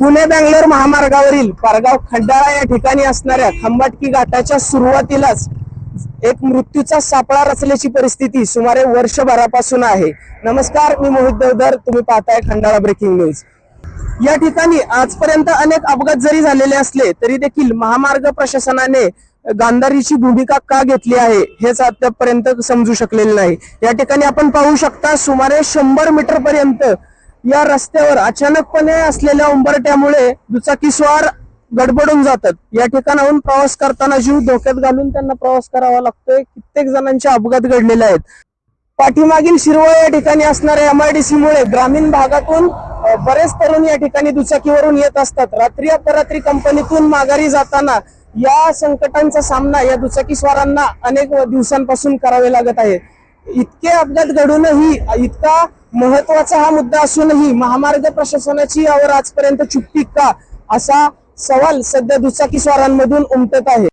पुणे बँगलोर महामार्गावरील पारगाव खंडाळा या ठिकाणी असणाऱ्या खंबाटकी घाटाच्या सुरुवातीलाच एक मृत्यूचा सापळा रचल्याची परिस्थिती सुमारे वर्षभरापासून आहे. नमस्कार मी मोहित देवधर. तुम्ही पाहताय खंडाळा ब्रेकिंग न्यूज. या ठिकाणी आजपर्यंत अनेक अपघात जरी झालेले असले तरी देखील महामार्ग प्रशासनाने गांधारीची भूमिका का घेतली आहे हेच आतापर्यंत समजू शकलेले नाही. या ठिकाणी आपण पाहू शकता सुमारे शंभर मीटर पर्यंत या रस्त्यावर अचानकपणे असलेल्या उंबरट्यामुळे दुचाकीस्वार गडबडून जातात. या ठिकाणाहून प्रवास करताना जीव धोक्यात घालून त्यांना प्रवास करावा लागतोय. कित्येक जणांचे अपघात घडलेले आहेत. पाठीमागील शिरवळ या ठिकाणी असणाऱ्या एमआयडीसी मुळे ग्रामीण भागातून बरेच तरुण या ठिकाणी दुचाकीवरून येत असतात. रात्री अपरात्री कंपनीतून माघारी जाताना या संकटांचा सामना या दुचाकीस्वारांना अनेक दिवसांपासून करावे लागत आहे. इतके अपघात घडूनही इतका महत्त्वाचा हा मुद्दा असूनही महामार्ग प्रशासनाची यावर आजपर्यंत चुप्पी का? असा सवाल सध्या दुचाकीस्वारांमधून उमटत आहे.